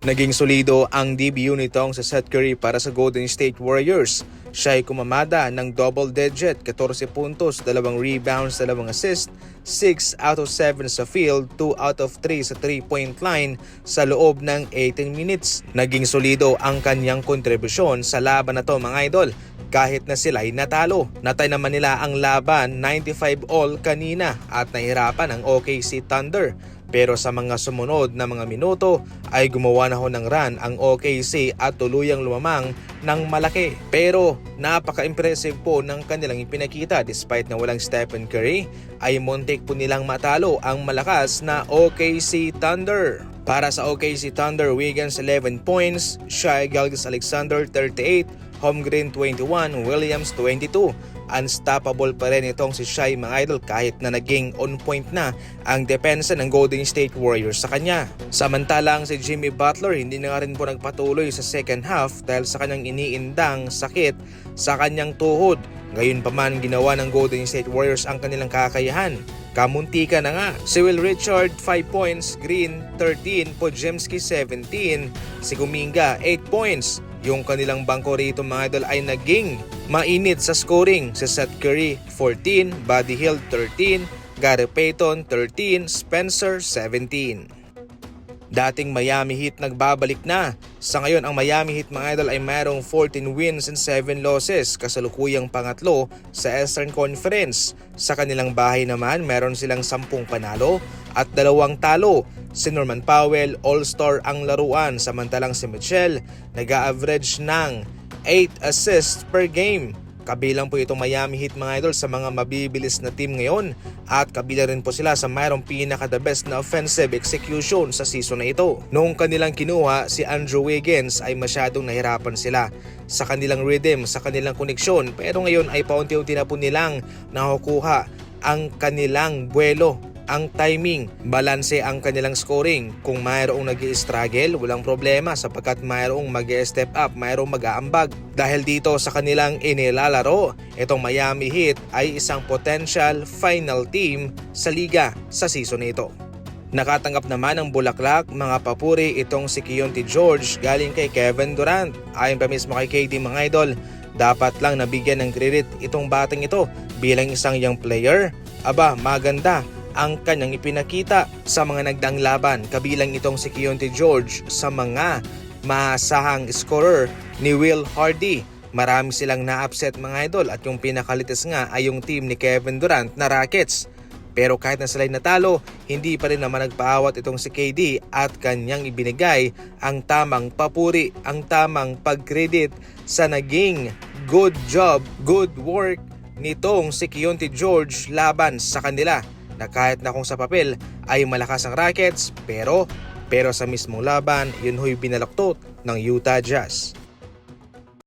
Naging solido ang debut nitong sa Seth Curry para sa Golden State Warriors. Siya ay kumamada ng double digit, 14 puntos, 2 rebounds, 2 assist, 6 out of 7 sa field, 2 out of 3 sa 3-point line sa loob ng 18 minutes. Naging solido ang kanyang kontribusyon sa laban na to mga idol kahit na sila'y natalo. Natay naman nila ang laban 95 all kanina at nahirapan ang OKC Thunder. Pero sa mga sumunod na mga minuto ay gumawa na ho ng run ang OKC at tuluyang lumamang ng malaki. Pero napaka-impressive po ng kanilang ipinakita despite na walang Stephen Curry ay muntik po nilang matalo ang malakas na OKC Thunder. Para sa OKC Thunder, Wiggins 11 points, Shai Gilgeous-Alexander 38, home 21, Williams 22. Unstoppable pa rin itong si Shai mga idol kahit na naging on point na ang depensa ng Golden State Warriors sa kanya. Samantalang si Jimmy Butler hindi na nga rin po nagpatuloy sa second half dahil sa kanyang iniindang sakit sa kanyang tuhod ngayon pa man ginawa ng Golden State Warriors ang kanilang kakayahan. Kamuntika na nga. Si Will Richard 5 points, Green 13, Podziemski 17, si Kuminga 8 points. Yung kanilang bangko rito mga idol ay naging mainit sa scoring. Si Seth Curry 14, Buddy Hill 13, Gary Payton 13, Spencer 17. Dating Miami Heat nagbabalik na. Sa ngayon ang Miami Heat mga idol ay mayroong 14 wins and 7 losses kasalukuyang pangatlo sa Eastern Conference. Sa kanilang bahay naman meron silang 10 panalo at dalawang talo. Si Norman Powell All-Star ang laruan samantalang si Mitchell nag-average ng 8 assists per game. Kabilang po itong Miami Heat mga idol sa mga mabibilis na team ngayon. At kabilang rin po sila sa mayroong pinaka the best na offensive execution sa season na ito. Noong kanilang kinuha si Andrew Wiggins ay masyadong nahirapan sila. Sa kanilang rhythm, sa kanilang koneksyon pero ngayon ay paunti-unti na po nilang nakukuha ang kanilang buwelo ang timing, balanse ang kanilang scoring. Kung mayroong nag struggle walang problema sapagkat mayroong mag step up, mayroong mag-aambag. Dahil dito sa kanilang inilalaro, itong Miami Heat ay isang potential final team sa liga sa season nito. Nakatanggap naman ng bulaklak mga papuri itong si Keontae George galing kay Kevin Durant. Ayon pa mismo kay KD mga idol, dapat lang nabigyan ng credit itong batang ito bilang isang young player. Aba, maganda ang kanyang ipinakita sa mga nagdang laban kabilang itong si Keontae George sa mga maasahang scorer ni Will Hardy. Marami silang na-upset mga idol at yung pinakalites nga ay yung team ni Kevin Durant na Rockets. Pero kahit na sila'y natalo, hindi pa rin naman nagpaawat itong si KD at kanyang ibinigay ang tamang papuri, ang tamang pag-credit sa naging good job, good work nitong si Keontae George laban sa kanila na kahit na kung sa papel ay malakas ang Rockets pero pero sa mismong laban yun ho'y binalaktot ng Utah Jazz.